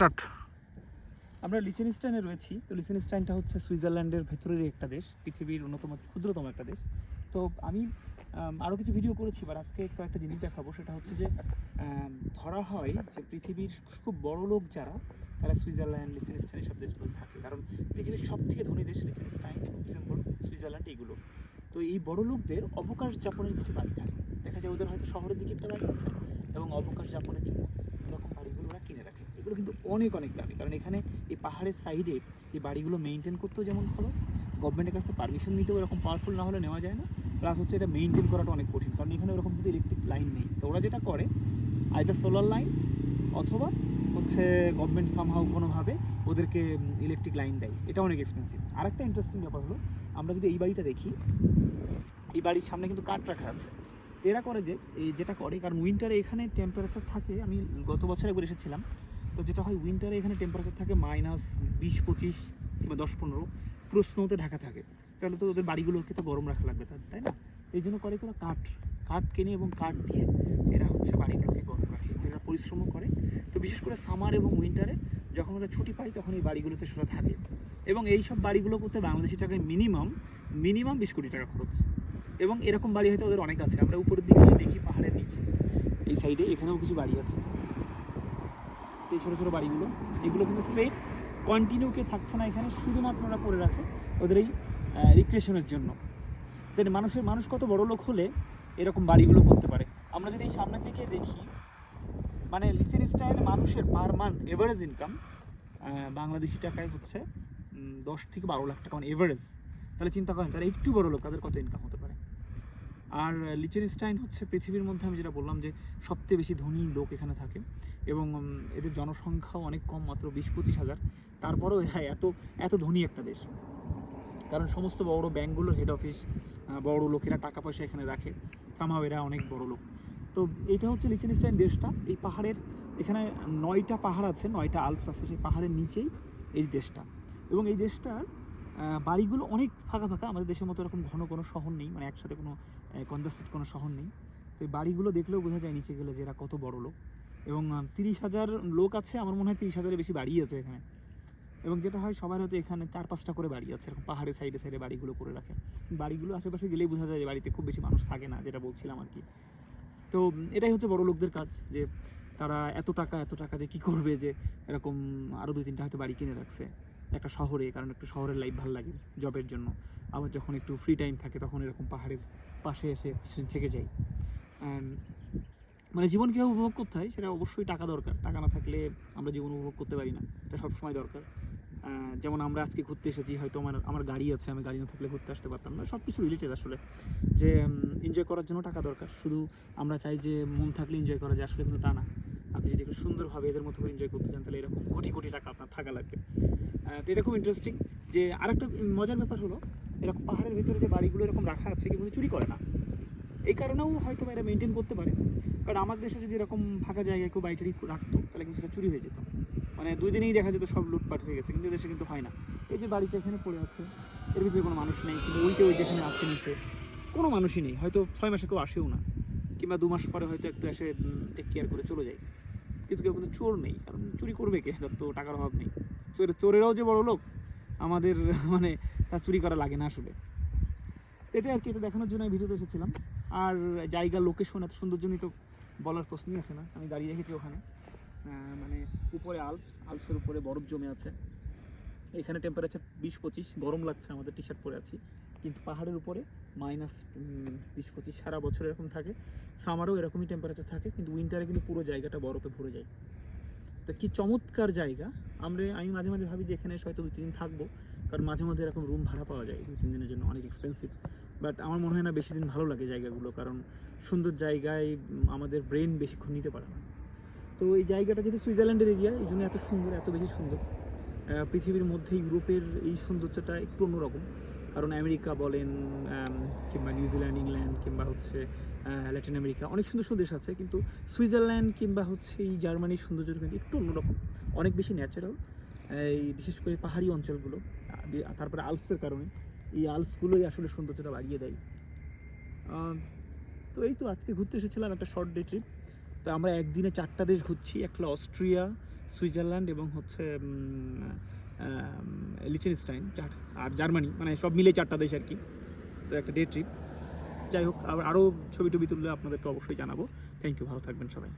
Start. আমরা লিচেনস্টাইনে রয়েছি। তো লিচেনস্টাইনটা হচ্ছে সুইজারল্যান্ডের ভেতরেরই একটা দেশ, পৃথিবীর অন্যতম, ক্ষুদ্রতম একটা দেশ। তো আমি আরও কিছু ভিডিও করেছি বা আজকে কয়েকটা জিনিস দেখাবো। সেটা হচ্ছে যে ধরা হয় যে পৃথিবীর খুব বড় লোক যারা, তারা সুইজারল্যান্ড, লিচেনস্টাইন এসব দেশগুলো থাকে। কারণ পৃথিবীর সব থেকে ধনী দেশ লিচেনস্টাইন, লুক্সেমবুর্গ, সুইজারল্যান্ড এগুলো। তো এই বড় লোকদের অবকাশ যাপনের কিছু বাড়ি থাকে। দেখা যায় ওদের হয়তো শহরের দিকে একটা বাড়ি আছে, এবং অবকাশ যাপনের জন্য এরকম বাড়িগুলো ওরা কিনে কিন্তু অনেক অনেক দামি। কারণ এখানে এই পাহাড়ের সাইডে এই বাড়িগুলো মেনটেন করতেও যেমন খরচ গভর্নমেন্টের কাছে পারমিশন নিতেও এরকম পাওয়ারফুল না হলে নেওয়া যায় না। প্লাস হচ্ছে এটা মেনটেন করাটা অনেক কঠিন, কারণ এখানে ওরকম কিন্তু ইলেকট্রিক লাইন নেই। তো ওরা যেটা করে আইদার সোলার লাইন অথবা হচ্ছে গভর্নমেন্ট সামহাও কোনোভাবে ওদেরকে ইলেকট্রিক লাইন দেয়। এটা অনেক এক্সপেন্সিভ আরেকটা ইন্টারেস্টিং ব্যাপার হলো, আমরা যদি এই বাড়িটা দেখি, এই বাড়ির সামনে কিন্তু কাঠ রাখা আছে। এরা করে যে, এই যেটা করে, কারণ উইন্টারে এখানে টেম্পারেচার থাকে, আমি গত বছর একবার এসেছিলাম তো যেটা হয় উইন্টারে এখানে টেম্পারেচার থাকে মাইনাস বিশ, পঁচিশ কিংবা দশ, পনেরো। পুরো স্নোতে ঢাকা থাকে। তাহলে তো ওদের বাড়িগুলোকে তো গরম রাখা লাগবে তার তাই না? এই জন্য করে কোনো কাঠ কাঠ কেনে এবং কাঠ দিয়ে এরা হচ্ছে বাড়িগুলোকে গরম রাখে এরা পরিশ্রমও করে। তো বিশেষ করে সামার এবং উইন্টারে যখন ওরা ছুটি পায়, তখন এই বাড়িগুলোতে সেটা থাকে। এবং এই সব বাড়িগুলো করতে বাংলাদেশি টাকায় মিনিমাম মিনিমাম বিশ কোটি টাকা খরচ। এবং এরকম বাড়ি হয়তো ওদের অনেক আছে। আমরা উপরের দিকে দেখি পাহাড়ের নিচে। এই সাইডে এখানেও কিছু বাড়ি আছে। এই ছোটো ছোটো বাড়িগুলো, এগুলো কিন্তু সেফ কন্টিনিউ কে থাকছে না এখানে, শুধুমাত্র ওরা করে রাখে ওদের এই রিক্রিয়েশনের জন্য। দেন মানুষের, মানুষ কত বড় লোক হলে এরকম বাড়িগুলো করতে পারে। আমরা যদি এই সামনের দিকে দেখি মানে লিচেন স্টাইল মানুষের per month average income Bangladeshi টাকায় হচ্ছে দশ থেকে বারো লাখ টাকা মানে এভারেজ তাহলে চিন্তা করেন, তারা একটু বড় লোক, তাদের কত ইনকাম হতে পারে? আর লিচেনস্টাইন হচ্ছে পৃথিবীর মধ্যে আমি যেটা বললাম যে সবচেয়ে বেশি ধনী লোক এখানে থাকে এবং এদের জনসংখ্যাও অনেক কম, মাত্র বিশ পঁচিশ হাজার। তারপরেও এরা এত এত ধনী একটা দেশ। কারণ সমস্ত বড় ব্যাঙ্কগুলোর হেড অফিস বড় লোকেরা টাকা পয়সা এখানে রাখে। সামাও এরা অনেক বড় লোক। তো এটা হচ্ছে লিচেনস্টাইন দেশটা। এই পাহাড়ের এখানে নয়টা পাহাড় আছে, নয়টা আলপস আছে, সেই পাহাড়ের নিচেই এই দেশটা। এবং এই দেশটার বাড়িগুলো অনেক ফাঁকা ফাঁকা। আমাদের দেশের মতো এরকম ঘন কোনো শহর নেই। মানে একসাথে কোনো কনজাস্টেড কোনো শহর নেই। তো এই বাড়িগুলো দেখলেও বোঝা যায় নিচে গেলে যে এরা কত বড় লোক। এবং তিরিশ হাজার লোক আছে, আমার মনে হয় তিরিশ হাজারের বেশি বাড়ি আছে এখানে। এবং যেটা হয় সবার হয়তো এখানে চার পাঁচটা করে বাড়ি আছে, এরকম পাহাড়ের সাইডে সাইডে বাড়িগুলো করে রাখে। বাড়িগুলো আশেপাশে গেলেই বোঝা যায় যে বাড়িতে খুব বেশি মানুষ থাকে না, যেটা বলছিলাম আর কি। তো, এটাই হচ্ছে বড় লোকদের কাজ, যে তারা এত টাকা এত টাকা যে কী করবে যে এরকম আরও দুই তিনটা হয়তো বাড়ি কিনে রাখছে। একটা শহরে, কারণ একটু শহরের লাইফ ভালো লাগে জবের জন্য। আবার যখন একটু ফ্রি টাইম থাকে, তখন এরকম পাহাড়ের পাশে এসে কিছুদিন থেকে যাই। মানে জীবন কীভাবে উপভোগ করতে হয় সেটা অবশ্যই টাকা দরকার। টাকা না থাকলে আমরা জীবন উপভোগ করতে পারি না। এটা সবসময় দরকার। যেমন আমরা আজকে ঘুরতে এসেছি, হয়তো আমার আমার গাড়ি আছে, আমি গাড়ি না থাকলে ঘুরতে আসতে পারতাম না। সব কিছু রিলেটেড আসলে। যে এনজয় করার জন্য টাকা দরকার। শুধু আমরা চাই যে, মন থাকলে এনজয় করা যায়, আসলে কিন্তু তা না। আপনি যদি একটু সুন্দরভাবে এদের মতো করে এনজয় করতে চান, তাহলে এরকম কোটি কোটি টাকা আপনার থাকা লাগবে। তো এটা খুব ইন্টারেস্টিং যে আরেকটা মজার ব্যাপার হলো এরকম পাহাড়ের ভিতরে যে বাড়িগুলো এরকম রাখা আছে কিন্তু চুরি করে না। এই কারণেও হয়তো এরা মেনটেন করতে পারে। কারণ আমার দেশে যদি এরকম ফাঁকা জায়গায় কেউ বাড়িটারি রাখতো, তাহলে কিন্তু সেটা চুরি হয়ে যেত। মানে দুই দিনেই দেখা যেত সব লুটপাট হয়ে গেছে, কিন্তু দেশে কিন্তু হয় না। এই যে বাড়িটা এখানে পড়ে আছে, এর ভিতরে কোনো মানুষ নেই, কিন্তু ওইটা ওই যেখানে আছে নিচে, কোনো মানুষই নেই। হয়তো ছয় মাসে কেউ আসেও না, কিংবা দু মাস পরে হয়তো একটু এসে টেক কেয়ার করে চলে যায়। কিন্তু কেউ কিন্তু চোর নেই, কারণ চুরি করবে কে? তো টাকার অভাব নেই। চোর, চোরেরাও যে বড় লোক আমাদের মানে তা চুরি করা লাগে না আসলে। তো এটাই আর কি, এটা দেখানোর জন্য এই ভিডিওতে এসেছিলাম। আর জায়গা লোকেশন এত সুন্দর জন্যই তো বলার প্রশ্নই আসে না। আমি দাঁড়িয়ে রেখেছি ওখানে। মানে উপরে আলপস আলপসের উপরে বরফ জমে আছে। এখানে টেম্পারেচার বিশ পঁচিশ, গরম লাগছে, আমাদের টি শার্ট পরে আছি। কিন্তু পাহাড়ের উপরে মাইনাস বিশ পঁচিশ, সারা বছর এরকম থাকে। সামারও এরকমই টেম্পারেচার থাকে, কিন্তু উইন্টারে কিন্তু পুরো জায়গাটা বরফে ভরে যায়। তো কি চমৎকার জায়গা। আমরা, আমি মাঝে মাঝে ভাবি যে এখানে হয়তো দু তিন দিন থাকব, কারণ মাঝে মধ্যে এরকম রুম ভাড়া পাওয়া যায় দু তিন দিনের জন্য অনেক এক্সপেন্সিভ বাট আমার মনে হয় না বেশি দিন ভালো লাগে জায়গাগুলো, কারণ সুন্দর জায়গায় আমাদের ব্রেন বেশিক্ষণ নিতে পারে না। তো এই জায়গাটা যেহেতু সুইজারল্যান্ডের এরিয়া এই জন্য এত সুন্দর, এত বেশি সুন্দর। পৃথিবীর মধ্যে ইউরোপের এই সৌন্দর্যটা একটু অন্যরকম। কারণ আমেরিকা বলেন কিংবা নিউজিল্যান্ড ইংল্যান্ড, কিংবা হচ্ছে ল্যাটিন আমেরিকা, অনেক সুন্দর সুন্দর দেশ আছে, কিন্তু সুইজারল্যান্ড কিংবা হচ্ছে এই জার্মানির সৌন্দর্যটা কিন্তু একটু অন্যরকম, অনেক বেশি ন্যাচারাল এই বিশেষ করে পাহাড়ি অঞ্চলগুলো তারপরে আলপসের কারণে, এই আলপসগুলোই আসলে সৌন্দর্যটা বাড়িয়ে দেয়। তো এই তো আজকে ঘুরতে এসেছিলাম একটা শর্ট ডে ট্রিপ তো আমরা একদিনে চারটা দেশ ঘুরছি, একটা অস্ট্রিয়া সুইজারল্যান্ড এবং হচ্ছে লিচেনস্টাইন, চার, আর জার্মানি মানে সব মিলে চারটা দেশ আর কি, তো একটা ডে ট্রিপ যাই হোক, আবার আরও ছবি টবি তুললে আপনাদেরকে অবশ্যই জানাব। থ্যাংক ইউ ভালো থাকবেন সবাই।